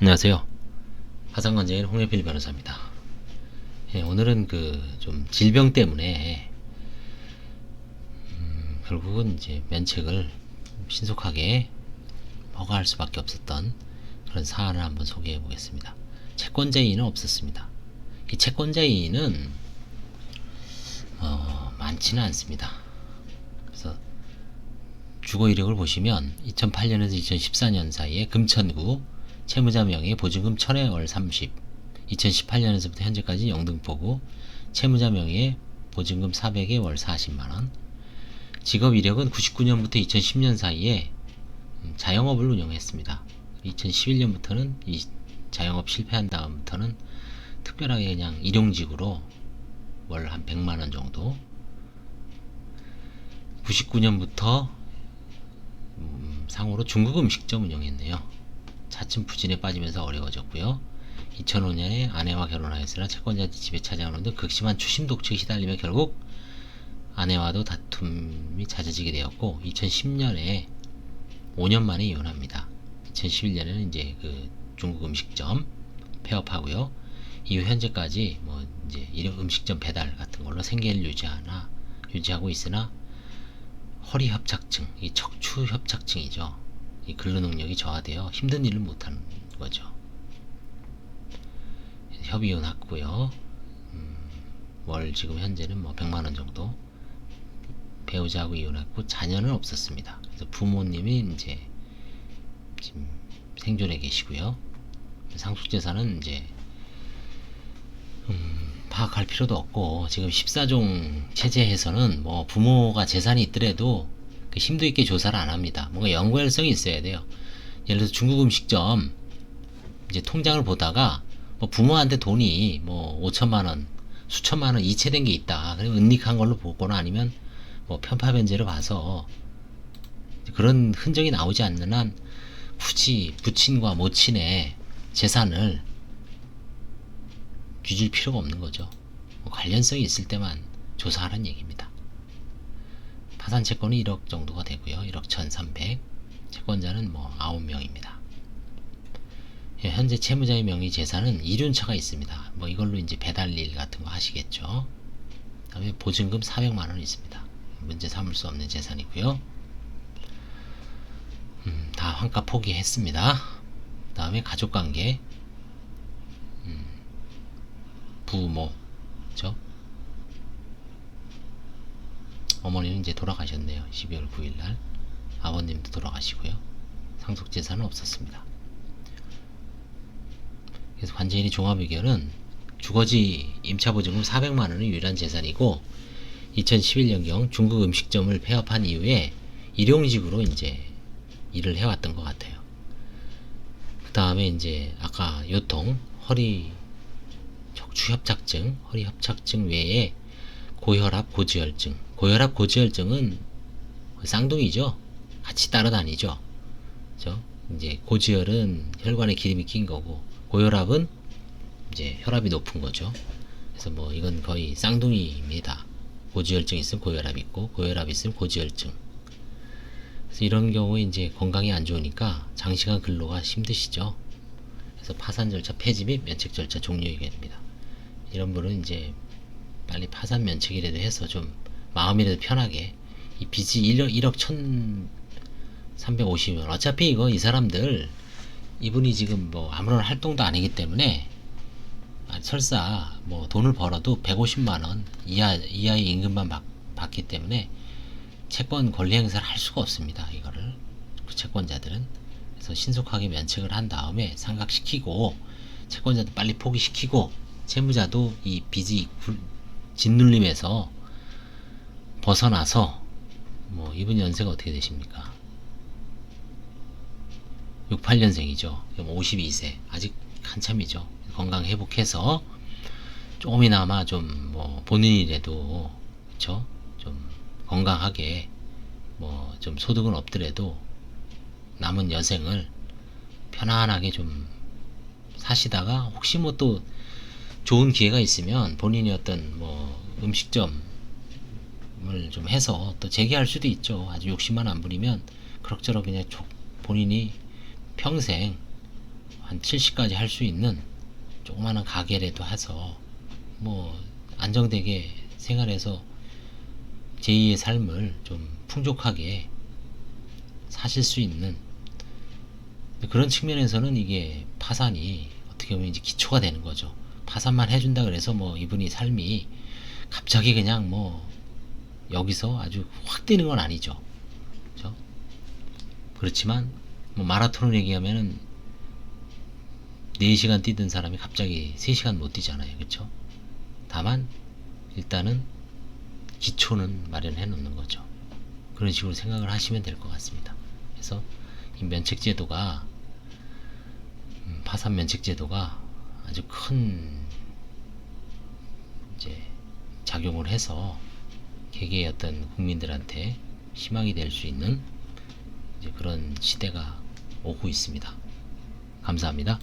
안녕하세요. 화상관제인 홍예필 변호사입니다. 예, 오늘은 그 좀 질병 때문에 음, 결국은 이제 면책을 신속하게 허가할 수밖에 없었던 그런 사안을 한번 소개해 보겠습니다. 채권자인은 없었습니다. 이 채권자인은 어, 많지는 않습니다. 그래서 주거 이력을 보시면 2008년에서 2014년 사이에 금천구 채무자 명의 보증금 1000에 월 30, 2018년에서부터 현재까지 영등포구 채무자 명의 보증금 400에 월 40만원, 직업 이력은 99년부터 2010년 사이에 음, 자영업을 운영했습니다. 2011년부터는 이 자영업 실패한 다음부터는 특별하게 그냥 일용직으로 월 한 100만원 정도 99년부터 음, 상호로 중국 음식점 운영했네요. 차츰 부진에 빠지면서 어려워졌고요. 2005년에 아내와 결혼하였으나 채권자 집에 찾아오는 등 극심한 추심 독촉에 시달리며 결국 아내와도 다툼이 잦아지게 되었고 2010년에 5년 만에 이혼합니다. 2011년에는 이제 그 중국 음식점 폐업하고요. 이후 현재까지 뭐 이제 이런 음식점 배달 같은 걸로 생계를 유지하나 유지하고 있으나 허리 협착증, 이 척추 협착증이죠. 이 근로 능력이 저하되어 힘든 일을 못하는 거죠. 협의원 학고요. 음, 월 지금 현재는 뭐 100만 원 정도 배우자하고 이혼했고 자녀는 없었습니다. 그래서 부모님이 이제 지금 생존해 계시고요. 상속재산은 이제 음, 파악할 필요도 없고 지금 14종 체제에서는 뭐 부모가 재산이 있더라도 그 심도 있게 조사를 안 합니다. 뭔가 연구할성이 있어야 돼요. 예를 들어서 중국 음식점 이제 통장을 보다가 뭐 부모한테 돈이 뭐 5천만 원, 수천만 원 이체된 게 있다. 그리고 은닉한 걸로 보거나 아니면 뭐 편파 변제를 봐서 그런 흔적이 나오지 않는 한 굳이 부친과 모친의 재산을 뒤질 필요가 없는 거죠. 뭐 관련성이 있을 때만 조사하라는 얘기입니다. 파산 채권이 1억 정도가 되고요. 1억 1,300. 채권자는 뭐 9명입니다. 예, 현재 채무자의 명의 재산은 이륜차가 있습니다. 뭐 이걸로 이제 배달일 같은 거 하시겠죠. 그다음에 보증금 400만 원 있습니다. 문제 삼을 수 없는 재산이고요. 음, 다 환가 포기했습니다. 그다음에 가족관계 음, 부모 죠 어머니는 이제 돌아가셨네요. 12월 9일 날 아버님도 돌아가시고요. 상속 재산은 없었습니다. 그래서 관제인의 종합 의견은 주거지 임차보증금 400만 원은 유일한 재산이고 2011년경 중국 음식점을 폐업한 이후에 일용직으로 이제 일을 해왔던 것 같아요. 그 다음에 이제 아까 요통, 허리 척추 협착증, 허리 협착증 외에 고혈압, 고지혈증. 고혈압, 고지혈증은 쌍둥이죠. 같이 따라다니죠. 그죠? 이제 고지혈은 혈관에 기름이 낀 거고 고혈압은 이제 혈압이 높은 거죠. 그래서 뭐 이건 거의 쌍둥이입니다. 고지혈증 있으면 고혈압 있고 고혈압 있으면 고지혈증. 그래서 이런 경우에 이제 건강이 안 좋으니까 장시간 근로가 힘드시죠. 그래서 파산 절차 폐지 및 면책 절차 종료하게 됩니다. 이런 분은 이제 빨리 파산 면책이라도 해서 좀 마음이라도 편하게 이 빚이 1억, 1억 1350원 어차피 이거 이 사람들 이분이 지금 뭐 아무런 활동도 아니기 때문에 아, 설사 뭐 돈을 벌어도 150만원 이하, 이하의 임금만 받, 받기 때문에 채권 권리 행사를 할 수가 없습니다. 이거를 그 채권자들은 그래서 신속하게 면책을 한 다음에 상각시키고 채권자도 빨리 포기시키고 채무자도 이 빚이 굴- 짓눌림에서 벗어나서 뭐 이분 연세가 어떻게 되십니까? 68년생이죠. 52세 아직 한참이죠. 건강 회복해서 조금이나마 좀 뭐 본인이라도 그쵸? 좀 건강하게 뭐 좀 소득은 없더라도 남은 여생을 편안하게 좀 사시다가 혹시 뭐 또 좋은 기회가 있으면 본인이 어떤 뭐 음식점 을 좀 해서 또 재개할 수도 있죠. 아주 욕심만 안 부리면 그럭저럭 그냥 조- 본인이 평생 한 70까지 할 수 있는 조그마한 가게라도 해서 뭐 안정되게 생활해서 제2의 삶을 좀 풍족하게 사실 수 있는 그런 측면에서는 이게 파산이 어떻게 보면 이제 기초가 되는 거죠. 파산만 해준다 그래서 뭐 이분이 삶이 갑자기 그냥 뭐 여기서 아주 확 뛰는 건 아니죠. 그렇죠? 그렇지만 뭐 마라톤을 얘기하면은 4시간 뛰던 사람이 갑자기 3시간 못 뛰잖아요. 그렇죠? 다만 일단은 기초는 마련해 놓는 거죠. 그런 식으로 생각을 하시면 될 것 같습니다. 그래서 이 면책 제도가 음, 파산 면책 제도가 아주 큰 이제 작용을 해서 개개의 어떤 국민들한테 희망이 될 수 있는 그런 시대가 오고 있습니다. 감사합니다.